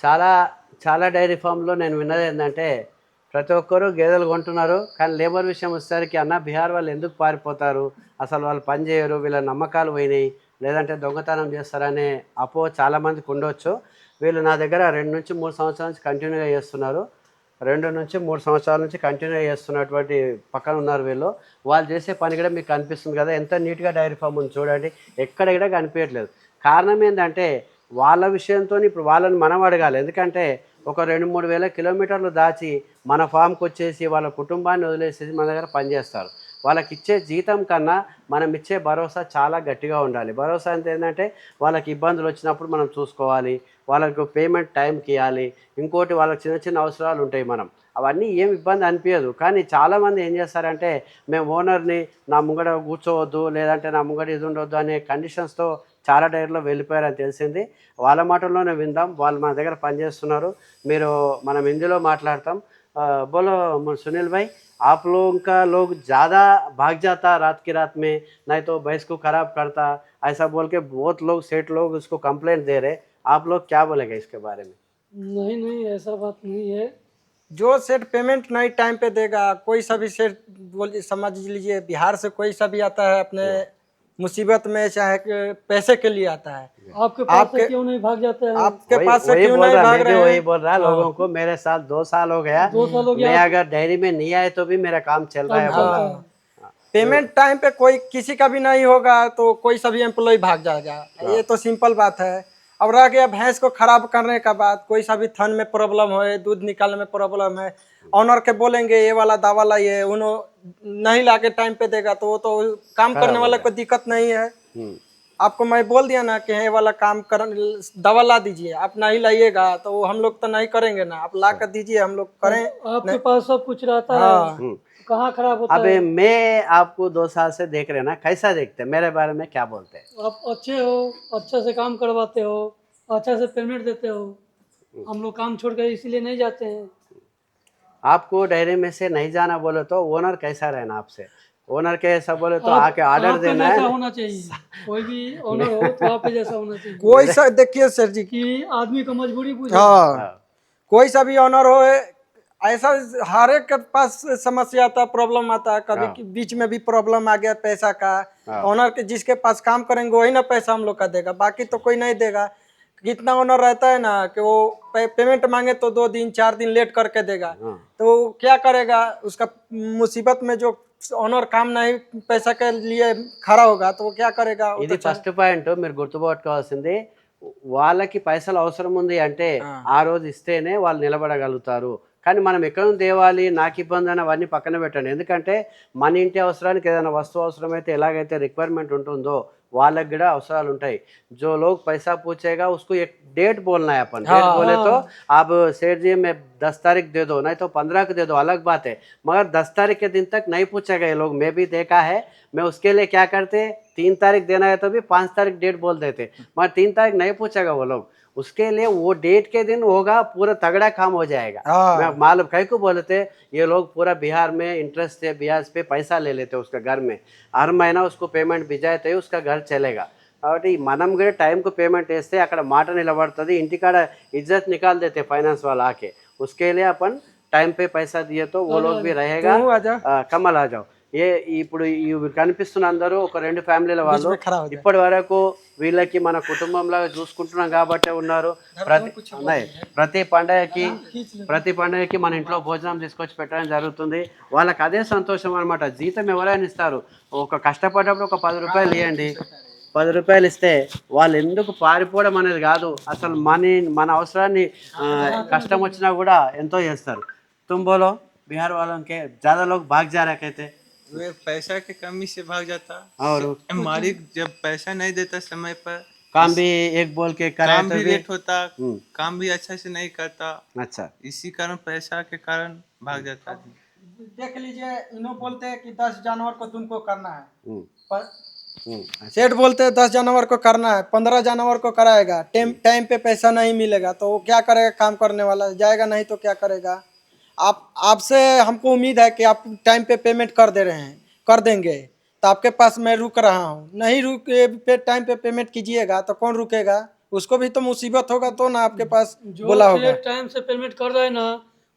చాలా చాలా డైరీ ఫామ్లో నేను విన్నది ఏంటంటే ప్రతి ఒక్కరూ గేదెలు కొంటున్నారు కానీ లేబర్ విషయం వచ్చేసరికి అన్న బీహార్ వాళ్ళు ఎందుకు పారిపోతారు? అసలు వాళ్ళు పని చేయరు వీళ్ళ నమ్మకాలు పోయినాయి లేదంటే దొంగతనం చేస్తారనే అపో చాలామందికి ఉండొచ్చు. వీళ్ళు నా దగ్గర రెండు నుంచి మూడు సంవత్సరాల నుంచి కంటిన్యూగా చేస్తున్నారు. రెండు నుంచి మూడు సంవత్సరాల నుంచి కంటిన్యూ చేస్తున్నటువంటి పక్కన ఉన్నారు వీళ్ళు. వాళ్ళు చేసే పని కూడా మీకు కనిపిస్తుంది కదా ఎంత నీట్గా డైరీ ఫామ్ ఉంది చూడండి ఎక్కడ కూడా కనిపించట్లేదు. కారణం ఏంటంటే వాళ్ళ విషయంతో ఇప్పుడు వాళ్ళని మనం అడగాలి. ఎందుకంటే ఒక రెండు మూడు వేల కిలోమీటర్లు దాచి మన ఫామ్కి వచ్చేసి వాళ్ళ కుటుంబాన్ని వదిలేసేసి మన దగ్గర పనిచేస్తారు. వాళ్ళకి ఇచ్చే జీతం కన్నా మనం ఇచ్చే భరోసా చాలా గట్టిగా ఉండాలి. భరోసా అంటే ఏంటంటే వాళ్ళకి ఇబ్బందులు వచ్చినప్పుడు మనం చూసుకోవాలి. వాళ్ళకు పేమెంట్ టైంకి ఇవ్వాలి. ఇంకోటి వాళ్ళకి చిన్న చిన్న అవసరాలు ఉంటాయి మనం. అవన్నీ ఏం ఇబ్బంది అనిపించదు కానీ చాలామంది ఏం చేస్తారంటే మేము ఓనర్ని నా ముంగడ కూర్చోవద్దు లేదంటే నా ముంగడ ఇది ఉండొద్దు అనే కండిషన్స్తో చాలా డైర్లో వెళ్ళిపోయారని తెలిసింది. వాళ్ళ మాటల్లోనే విందాం. వాళ్ళు మన దగ్గర పనిచేస్తున్నారు. మీరు మనం హిందీలో మాట్లాడతాం. बोलो सुनील भाई आप लोगों का लोग ज़्यादा भाग जाता रात के रात में नहीं तो भैंस को खराब करता ऐसा बोल के बहुत लोग सेठ लोग उसको कंप्लेंट दे रहे आप लोग क्या बोलेंगे इसके बारे में? नहीं नहीं ऐसा बात नहीं है। जो सेट पेमेंट नहीं टाइम पे देगा कोई सा भी सेट बोल समझ लीजिए बिहार से कोई सा भी आता है अपने मुसीबत में चाहे कि पैसे के लिए आता है। आपके पास से आपके- क्यों नहीं भाग जाते हैं? आपके वही- पास से क्यों नहीं भाग रहे वही बोल रहा लोगों को मेरे साथ दो साल हो गया। दो साल हो गया। मैं अगर डायरी में नहीं आए तो भी मेरा काम चल रहा है बोल हाँ। पेमेंट टाइम पे कोई किसी का भी नहीं होगा तो कोई सा भी एम्प्लॉय भाग जाएगा। ये तो सिंपल बात है। अब रह गया भैंस को खराब करने का बात कोई सा भी थन में प्रॉब्लम हो दूध निकालने में प्रॉब्लम है ऑनर के बोलेंगे ये वाला दावा लाइए उन्होंने नहीं ला के टाइम पे देगा। तो वो तो काम करने वाले को दिक्कत नहीं है। हम्म, आपको मैं बोल दिया ना कि ये वाला काम कर दवा ला दीजिए आप नहीं लाइएगा तो हम लोग तो नहीं करेंगे ना। आप ला कर दीजिए हम लोग करें। आपके पास सब कुछ रहता हाँ। है। हम्म। कहाँ खराब होता अबे है? मैं आपको दो साल से देख रहे हैं ना कैसा देखते हैं? मेरे बारे में क्या बोलते हैं? आप अच्छे हो अच्छे से काम करवाते हो अच्छे से पेमेंट देते हो हम लोग काम छोड़ कर इसीलिए नहीं जाते हैं। आपको डायरी में से नहीं जाना बोले तो ओनर कैसा रहना आपसे? ओनर के ऐसा बोले तो आके ऑर्डर देना है। होना चाहिए। कोई भी ऑनर हो तो आप जैसा होना चाहिए। कोई सा देखिए सर जी। कि आदमी का मजबूरी पूछे हाँ। हाँ, कोई सा भी ऑनर हो ऐसा हर एक के पास समस्या आता है प्रॉब्लम आता है कभी हाँ। बीच में भी प्रॉब्लम आ गया पैसा का। हाँ। ऑनर के जिसके पास काम करेंगे वही ना पैसा हम लोग का देगा। बाकी तो कोई नहीं देगा। कितना ऑनर रहता है ना कि वो पे, पेमेंट मांगे तो दो दिन चार दिन लेट करके देगा हाँ। तो वो क्या करेगा उसका मुसीबत में जो ऑनर काम नहीं पैसा के लिए खड़ा होगा तो वो क्या करेगा वो ఇది तो ఫస్ట్ పాయింట్ మీరు గుర్తుపెట్టుకోవాల్సింది వాళ్ళకి పైసలు అవసరం ఉంది అంటే ఆ రోజు ఇస్తేనే వాళ్ళు నిలబడగలుగుతారు కానీ మనం ఎక్కడ నుంచి తేవాలి నాకు ఇబ్బంది అని అవన్నీ పక్కన పెట్టండి ఎందుకంటే మన ఇంటి అవసరానికి ఏదైనా వస్తువు అవసరమైతే ఎలాగైతే రిక్వైర్మెంట్ ఉంటుందో వాళ్ళకి కూడా అవసరాలు ఉంటాయి जो लोग पैसा पूछेगा उसको एक डेट बोलना है अपन डेट बोले तो आप सेठ जी मैं दस तारीख दे दो नहीं तो पंद्रह को दे दो अलग बात है मगर दस तारीख के दिन तक नहीं पूछेगा ये लोग मैं भी देखा है मैं उसके लिए क्या करते तीन तारीख देना है तो भी पाँच तारीख डेट बोल देते मगर तीन तारीख नहीं पूछेगा वो लोग उसके लिए वो डेट के दिन होगा पूरा तगड़ा काम हो जाएगा हाँ मैं मालूम कहीं को बोले थे ये लोग पूरा बिहार में इंटरेस्ट है बिहार पे पैसा ले लेते उसका घर में हर महीना उसको पेमेंट भिजाए तो ही उसका घर चलेगा కాబట్టి మనం కూడా టైంకు పేమెంట్ వేస్తే అక్కడ మాట నిలబడుతుంది ఇంటికాడ ఇజ్జత్ నికాల్ देते फाइनेंस वाला आके उसके लिए अपन टाइम पे पैसा दिए तो वो लोग भी रहेगा तू आजा ఆ, కమల్ ఆ జావ్ ఏ ఇప్పుడు ఈ కనిపిస్తున్న అందరూ ఒక రెండు ఫ్యామిలీల వాళ్ళు में खड़ा हो जाए ఇప్పటి వరకు వీళ్ళకి మన కుటుంబంలో చూసుకుంటున్నాం కాబట్టి ఉన్నారు ప్రతి ఉన్నాయి. ప్రతి పండగకి ప్రతి పండగకి మన ఇంట్లో భోజనం తీసుకొచ్చి పెట్టడం జరుగుతుంది వాళ్ళకి అదే సంతోషం అనమాట జీతం ఎవరైనా ఇస్తారు ఒక కష్టపడ్డప్పుడు ఒక పది రూపాయలు ఇవ్వండి పది రూపాయలు ఇస్తే వాళ్ళు ఎందుకు పారిపోవడం అనేది కాదు అసలు మనీ మన అవసరాన్ని ఆ, కష్టం వచ్చినా కూడా ఎంతో చేస్తారు తుంబోలో బీహార్ వాళ్ళకి ज़्यादा लोग भाग जा रहे कहते वे पैसा की कमी से भाग जाता। और मालिक जब पैसा नहीं देता समय पर काम भी एक बोल के काम तो भी। लेट होता हम्म, काम भी अच्छा से नहीं करता। अच्छा। इसी कारण पैसा के कारण भाग जाता है। देख लीजिए इन्हों बोलते हैं कि दस जानवर को तुमको करना है। हम्म, पर- हम्म, अच्छा, सेठ बोलते हैं दस जानवर को करना है पंद्रह जानवर को कराएगा। टाइम टाइम पे पैसा नहीं मिलेगा तो वो क्या करेगा काम करने वाला? जाएगा नहीं तो क्या करेगा? आप आपसे हमको उम्मीद है कि आप टाइम पे पेमेंट कर दे रहे हैं कर देंगे तो आपके पास मैं रुक रहा हूँ नहीं रुक पे टाइम पे पेमेंट कीजिएगा तो कौन रुकेगा उसको भी तो मुसीबत होगा तो ना आपके पास जो बोला होगा से टाइम से पेमेंट कर रहा है ना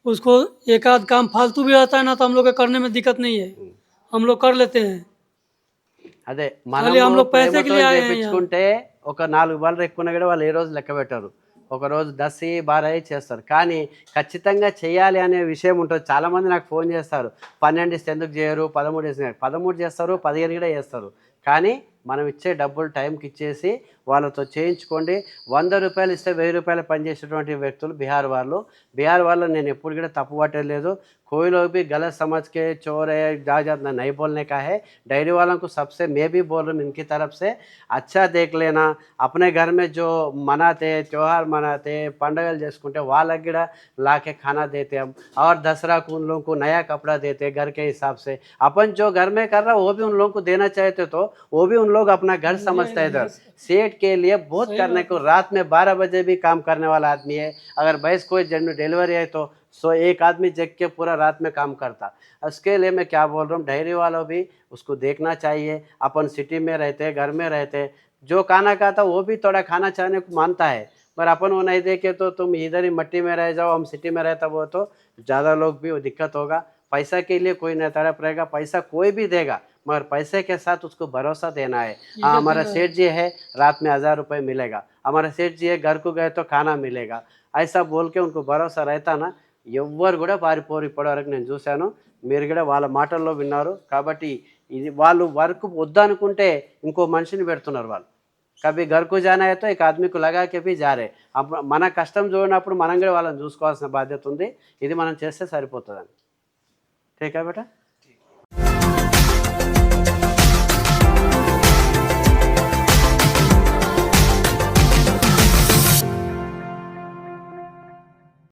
उसको एक आध काम फालतू भी आता है ना तो हम लोग के करने में दिक्कत नहीं है हम लोग कर लेते हैं అదే ఖాళీ మనం हम लोग पैसे के लिए आए हैं यहाँ। చేయించుకుంటే ఒక నాలుగు బాల్ ఎక్కువ కూడా వాళ్ళు ఏ రోజు లెక్క పెట్టారు ఒకరోజు దసి దస్ చేస్తారు. కానీ ఖచ్చితంగా చేయాలి అనే విషయం ఉంటుంది. చాలామంది నాకు ఫోన్ చేస్తారు. పన్నెండు ఇస్తే ఎందుకు చేయరు? పదమూడు ఇస్తే పదమూడు చేస్తారు పదిహేను కూడా చేస్తారు. కానీ మనం ఇచ్చే డబ్బులు టైంకి ఇచ్చేసి వాళ్ళతో చేయించుకోండి వంద రూపాయలు ఇస్తే వెయ్యి రూపాయలు పనిచేసేటువంటి వ్యక్తులు బీహార్ వాళ్ళు బీహార్ వాళ్ళు నేను ఎప్పుడు కూడా తప్పు పట్టలేదు कोई लोग भी गलत समझ के चोर है जायदाद ना नहीं बोलने का है डायरी वालों को सबसे मैं भी बोल रहा हूँ इनकी तरफ से अच्छा देख लेना अपने घर में जो मनाते त्यौहार मनाते पंडगल చేసుకుంటే వాళ్ళకి కూడా लाके खाना देते हम और दसरा को उन लोगों को नया कपड़ा देते घर के हिसाब से अपन जो घर में कर रहा वो भी उन लोगों को देना चाहते तो वो भी उन लोग अपना घर समझते हैं इधर। सेठ के लिए बहुत करने को रात में बारह बजे भी काम करने वाला आदमी है। अगर भैंस कोई जन डिलीवरी है तो सो एक आदमी जग के पूरा रात में काम करता। उसके लिए मैं क्या बोल रहा हूँ डेयरी वालों भी उसको देखना चाहिए। अपन सिटी में रहते घर में रहते जो खाना खाता वो भी थोड़ा खाना चाहने को मानता है। पर अपन वो नहीं देखे तो तुम इधर ही मट्टी में रह जाओ हम सिटी में रहता वो तो ज़्यादा लोग भी वो दिक्कत होगा। पैसा के लिए कोई नहीं तड़प रहेगा पैसा कोई भी देगा। मगर पैसे के साथ उसको भरोसा देना है। हाँ हमारा सेठ जी है रात में हज़ार रुपये मिलेगा। हमारा सेठ जी है घर को गए तो खाना मिलेगा। ऐसा बोल के उनको भरोसा रहता ना ఎవ్వరు కూడా పారిపోరు ఇప్పటివరకు నేను చూశాను మీరు కూడా వాళ్ళ మాటల్లో విన్నారు కాబట్టి ఇది వాళ్ళు వర్క్ వద్దనుకుంటే ఇంకో మనిషిని పెడుతున్నారు వాళ్ళు కాబట్టి గర్కు జాన్ అయితే ఇక ఆత్మీకు లగాకెపి జారే అప్పుడు మన కష్టం చూడినప్పుడు మనం కూడా వాళ్ళని చూసుకోవాల్సిన బాధ్యత ఉంది ఇది మనం చేస్తే సరిపోతుందని టేకా బేటా